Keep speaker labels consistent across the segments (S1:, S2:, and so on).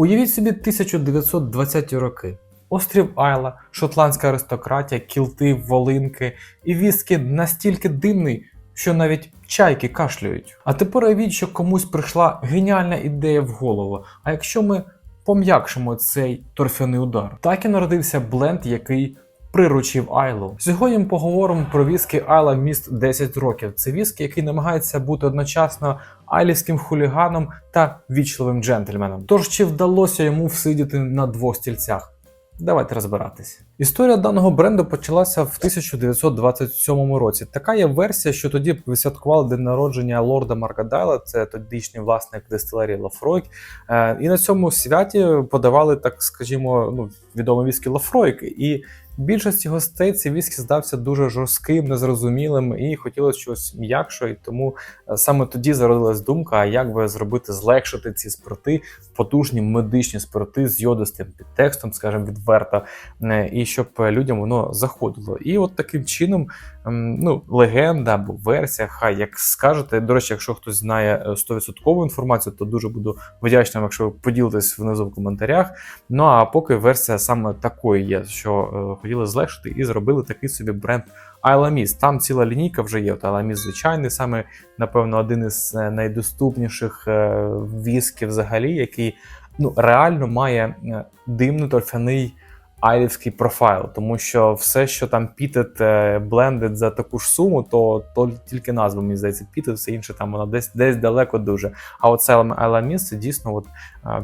S1: Уявіть собі 1920-ті роки. Острів Айла, шотландська аристократія, кілти, волинки і віскі настільки димний, що навіть чайки кашлюють. А тепер уявіть, що комусь прийшла геніальна ідея в голову. А якщо ми пом'якшимо цей торфяний удар? Так і народився бленд, який приручив Айлу. Сьогодні поговоримо про віскі Айла Міст 10 років. Це віскі, який намагається бути одночасно айлівським хуліганом та вічливим джентльменом. Тож чи вдалося йому всидіти на двох стільцях? Давайте розбиратись. Історія даного бренду почалася в 1927 році. Така є версія, що тоді відсвяткували день народження лорда Марка Дайла, це тодішній власник дистилерії Лафройк. Е, І на цьому святі подавали, так скажімо, ну, відомі віскі Лафройк. І більшості гостей цей віскі здався дуже жорстким, незрозумілим і хотілося щось м'якшого. І тому е, саме тоді зародилась думка, як би зробити, злегшити ці спирти, потужні медичні спирти з йодистим підтекстом, скажімо, відверто, е, і щоб людям воно заходило. І от таким чином, ем, ну, легенда або версія, хай як скажете. До речі, якщо хтось знає е, 100% інформацію, то дуже буду вдячним, якщо ви поділитесь внизу в коментарях. Ну а поки версія саме такої є, що е, хотіли злегшити і зробили такий собі бренд Айламіс. Там ціла лінійка вже є. От Айламіс звичайний, саме напевно один із е, найдоступніших е, вісків взагалі, який ну реально має е, димний торфяний айлівський профайл, тому що все, що там пітет блендед за таку ж суму, то, то тільки назва мені здається, пітет, все інше там воно десь десь далеко дуже. А оце Айламіс це дійсно от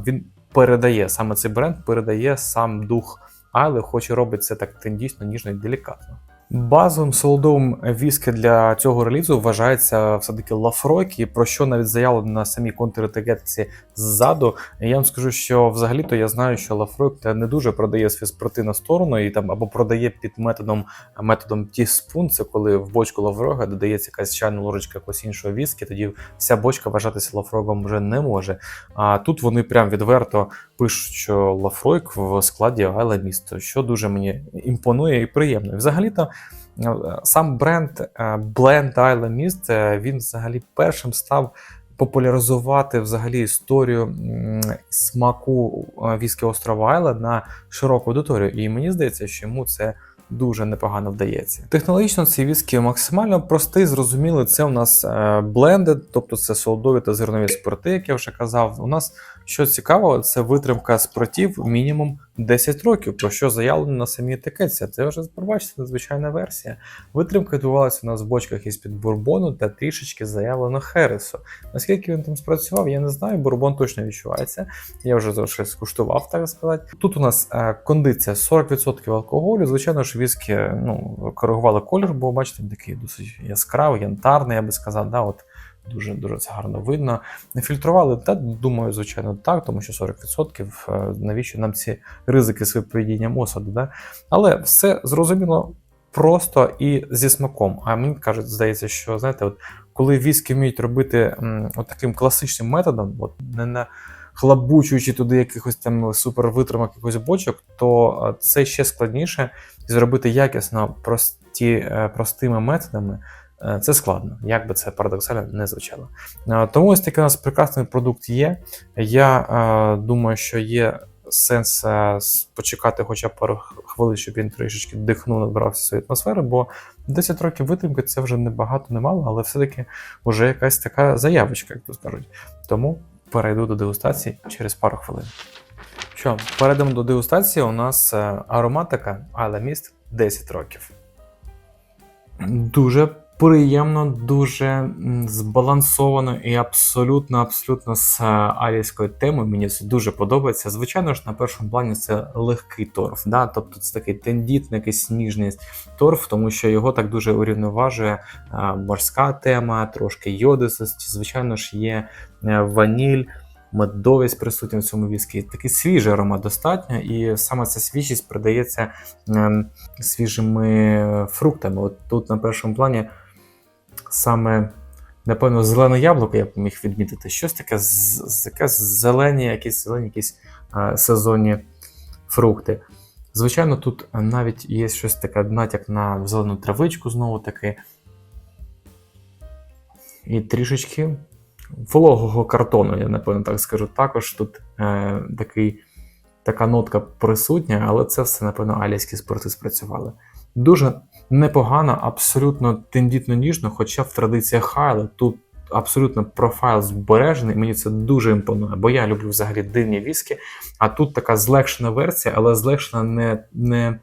S1: він передає саме цей бренд, передає сам дух Айли, хоч і робить це так тендісно, ніжно і делікатно. Базовим солодовим віскі для цього релізу вважається все-таки Лафройк, про що навіть заявлено на самій контр-етикетці ззаду. Я вам скажу, що взагалі-то я знаю, що Лафройк не дуже продає свої спирти на сторону і там або продає під методом методом тіспун, це коли в бочку Лафройга додається якась чайна ложечка якогось іншого віскі, тоді вся бочка вважатися Лафройгом вже не може. А тут вони прям відверто пишуть, що Лафройк в складі Айла місто, що дуже мені імпонує і приємно. Взагалі-то сам бренд Blend Isla Mist, е, він взагалі першим став популяризувати взагалі історію смаку е, віскі острова Айла на широку аудиторію. І мені здається, що йому це дуже непогано вдається. Технологічно цей віскі максимально простий, зрозумілий. Це у нас блендед, тобто це солодові та зернові спирти, як я вже казав. У нас що цікаво, це витримка спиртів мінімум 10 років, про що заявлено на самій етикетці. Це вже пробачте, надзвичайна версія. Витримка відбувалася у нас в бочках із під бурбону та трішечки заявлено Хересу. Наскільки він там спрацював, я не знаю. Бурбон точно відчувається. Я вже щось скуштував, так сказати. Тут у нас е, кондиція 40% алкоголю. Звичайно ж, віскі ну, коригували колір, бо бачите, такий досить яскравий, янтарний, я би сказав. Да, от Дуже дуже це гарно видно. Не фільтрували, та думаю, звичайно, так, тому що 40% е, навіщо нам ці ризики з виповідінням осаду, да? Але все зрозуміло просто і зі смаком. А мені кажуть, здається, що знаєте, от коли віскі вміють робити м, от таким класичним методом, от не на хлабучуючи туди якихось там супервитримок якихось бочок, то е, це ще складніше зробити якісно прості, е, простими методами. Е, Це складно, як би це парадоксально не звучало. Е, Тому ось такий у нас прекрасний продукт є. Я е, думаю, що є сенс почекати хоча б пару хвилин, щоб він трішечки дихнув, набрався своєї атмосфери, бо 10 років витримки це вже не багато, не мало, але все-таки вже якась така заявочка, як то скажуть. Тому перейду до дегустації через пару хвилин. Що, перейдемо до дегустації. У нас ароматика Айла Міст 10 років. Дуже приємно, дуже збалансовано і абсолютно, абсолютно з е, алійською темою. Мені це дуже подобається. Звичайно ж, на першому плані це легкий торф, да? тобто це такий тендітний, якийсь ніжний торф, тому що його так дуже урівноважує е, морська тема, трошки йодистості. Звичайно ж, є е, ваніль. Медовість присутня в цьому віскі. Такий свіжий аромат достатньо, і саме ця свіжість придається ем, свіжими фруктами. От тут на першому плані саме, напевно, зелене яблуко я б міг відмітити. Щось таке, з- зелені, якісь зелені, якісь е, сезонні фрукти. Звичайно, тут навіть є щось таке натяк на зелену травичку, знову таки. І трішечки вологого картону, я напевно так скажу. Також тут е, такий, така нотка присутня, але це все, напевно, алійські спирти спрацювали. Дуже непогано, абсолютно тендітно ніжно, хоча в традиціях Хайла тут абсолютно профайл збережений. Мені це дуже імпонує, бо я люблю взагалі дивні віскі. А тут така злегшена версія, але злегшена не, не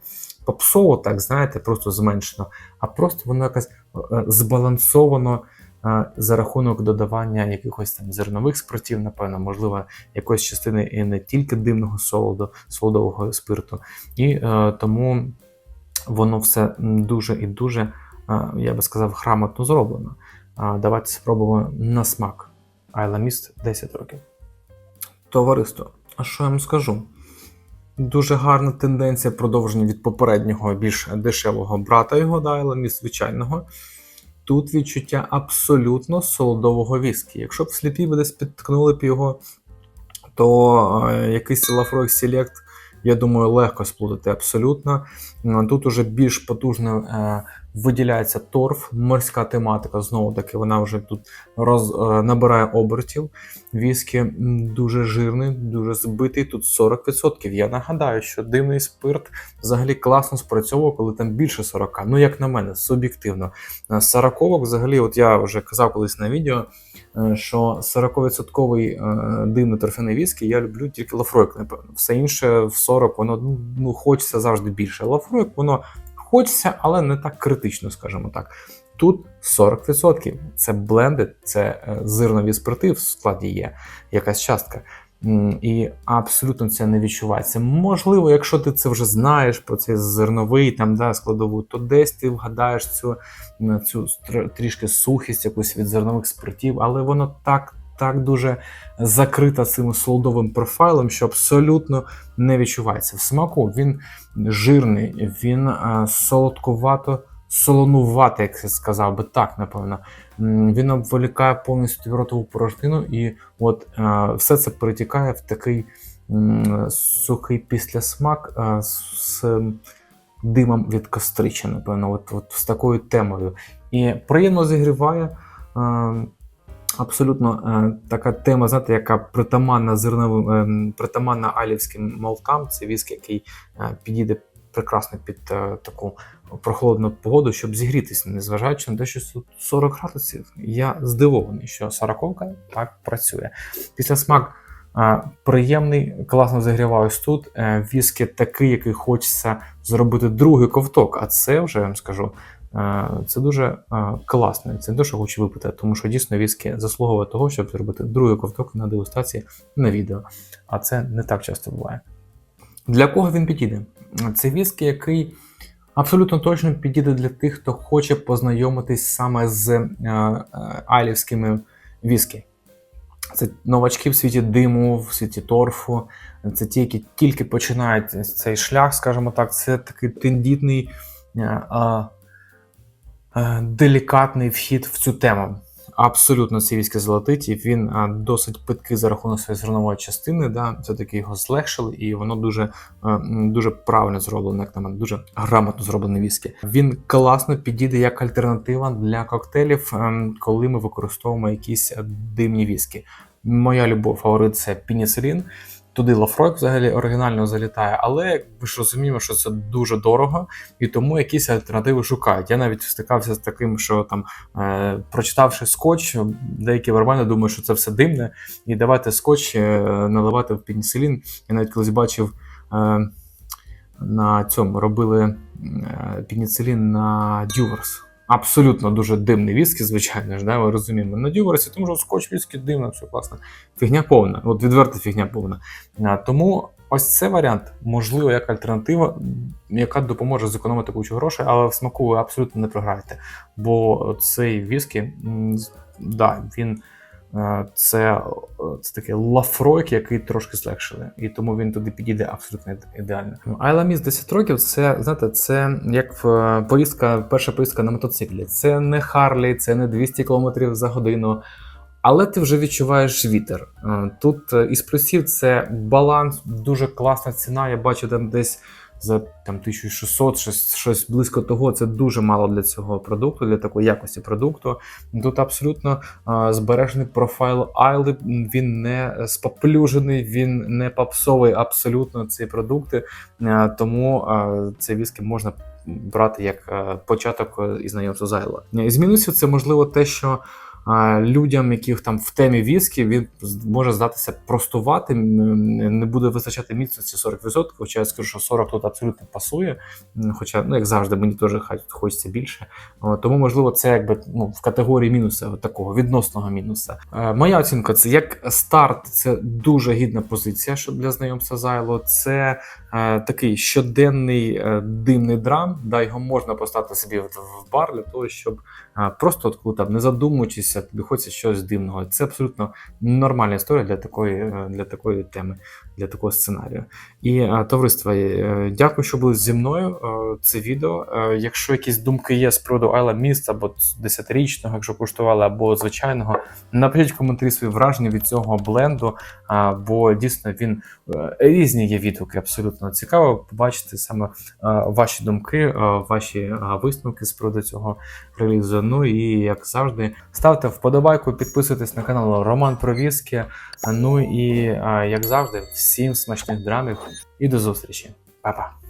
S1: попсово, так знаєте, просто зменшено, а просто воно якось е, збалансовано е, за рахунок додавання якихось там зернових спиртів, напевно, можливо, якоїсь частини і не тільки димного солоду, солодового спирту. І е, тому воно все дуже і дуже, е, я би сказав, грамотно зроблено. Давайте спробуємо на смак. Айла Міст 10 років. Товариство, а що я вам скажу? Дуже гарна тенденція продовження від попереднього більш дешевого брата його, да, Айла Міст звичайного. Тут відчуття абсолютно солодового віскі. Якщо б сліпі ви десь підткнули б його, то е, якийсь Lafroig Select, я думаю, легко сплутати абсолютно. Тут уже більш потужно е, виділяється торф, морська тематика. Знову таки, вона вже тут роз, е, набирає обертів. Віскі дуже жирний, дуже збитий. Тут 40%. Я нагадаю, що димний спирт взагалі класно спрацьовував, коли там більше 40. Ну, як на мене, суб'єктивно. Е, Сороковок, взагалі, от я вже казав колись на відео, е, що 40% е, димно торфяний віскі я люблю тільки лафройк, напевно. Все інше в 40, воно ну, ну хочеться завжди більше. Лафройк, воно хочеться, але не так критично, скажімо так. Тут 40%. Це бленди, це е, зернові спирти в складі є, якась частка. І абсолютно це не відчувається. Можливо, якщо ти це вже знаєш про цей зерновий там да, складову, то десь ти вгадаєш цю, цю тр- трішки сухість якусь від зернових спиртів, але воно так, так дуже закрита цим солодовим профайлом, що абсолютно не відчувається. В смаку він жирний, він е, солодкувато. Солонуватий, як я сказав би так, напевно. Він обволікає повністю ротову порожнину, і от е, все це перетікає в такий сухий післясмак е, з, димом від кострича, напевно, от, от з такою темою. І приємно зігріває. Е, Абсолютно е, така тема, знаєте, яка притаманна зерновим, е, притаманна алівським молкам. Це віск, який е, підійде прекрасно під е, таку прохолодну погоду, щоб зігрітися, незважаючи на те, що 40 градусів. Я здивований, що 40 так працює. Після смак приємний, класно загріваюсь тут. Віскі такий, який хочеться зробити другий ковток. А це вже я вам скажу. Е, Це дуже е, класно. Це не те, що хочу випити, тому що дійсно віскі заслуговує того, щоб зробити другий ковток на дегустації на відео. А це не так часто буває. Для кого він підійде? Це віскі, який абсолютно точно підійде для тих, хто хоче познайомитись саме з е, айлівськими віскі. Це новачки в світі диму, в світі торфу. Це ті, які тільки починають цей шлях, скажімо так. Це такий тендітний, делікатний вхід в цю тему. Абсолютно ці війська золотиті. Він а, досить питкий за рахунок своєї зернової частини. Да, все-таки його злегшили, і воно дуже, е, дуже правильно зроблено, як на мене, дуже грамотно зроблений віскі. Він класно підійде як альтернатива для коктейлів, коли ми використовуємо якісь е, димні віскі. Моя любов фаворит це пініцилін. Туди Лафройк взагалі оригінально залітає, але ми ж розуміємо, що це дуже дорого, і тому якісь альтернативи шукають. Я навіть стикався з таким, що там, е, прочитавши скотч, деякі бармени думають, що це все димне, і давайте скотч е, наливати в пеніцилін. Я навіть колись бачив е, на цьому робили е, пеніцилін на Дюверс. Абсолютно дуже димний віскі, звичайно ж, да, ми розуміємо. На Дюверсі, тому що скотч віскі димно, все класно. Фігня повна, от відверта фігня повна. А, Тому ось це варіант, можливо, як альтернатива, яка допоможе зекономити кучу грошей, але в смаку ви абсолютно не програєте. Бо цей віскі, да, він це, е, це такий лафройк, який трошки злегшили, і тому він туди підійде абсолютно ідеально. Айла Міс 10 років це, знаєте, це як е, поїздка, перша поїздка на мотоциклі. Це не Харлі, це не 200 км за годину. Але ти вже відчуваєш вітер. Е, Тут е, із плюсів це баланс, дуже класна ціна. Я бачу там десь за там 1600, щось, щось близько того. Це дуже мало для цього продукту, для такої якості продукту. Тут абсолютно а, збережений профайл Айли. Він не споплюжений, він не попсовий абсолютно ці продукти. А, тому а, цей віскі можна брати як початок і знайомства з Айла. З мінусів це можливо те, що людям, яких там в темі віскі, він може здатися простуватим, м, не буде вистачати міцності 40%, хоча я скажу, що 40 тут абсолютно пасує. Хоча, ну як завжди, мені теж хочеться більше. Тому, можливо, це якби ну, в категорії мінуса, такого відносного мінуса. Е, моя оцінка це як старт, це дуже гідна позиція, щоб для знайомства з Айло. Це такий щоденний е, димний драм, да, його можна поставити собі в, бар для того, щоб просто от, коли там не задумуючися, тобі хочеться щось дивного. Це абсолютно нормальна історія для такої, е, для такої теми, для такого сценарію. І товариство, е, дякую, що були зі мною. Це відео. Якщо якісь думки є з приводу Айла Міст або 10-річного, якщо куштували, або звичайного, напишіть коментарі свої враження від цього бленду, бо дійсно він різні є відгуки. Абсолютно цікаво побачити саме е, ваші думки, е, ваші е, висновки з приводу цього релізу. Ну і як завжди, ставте вподобайку, підписуйтесь на канал Роман Провіски. Ну і як завжди, всім смачних драмів і до зустрічі. Па-па!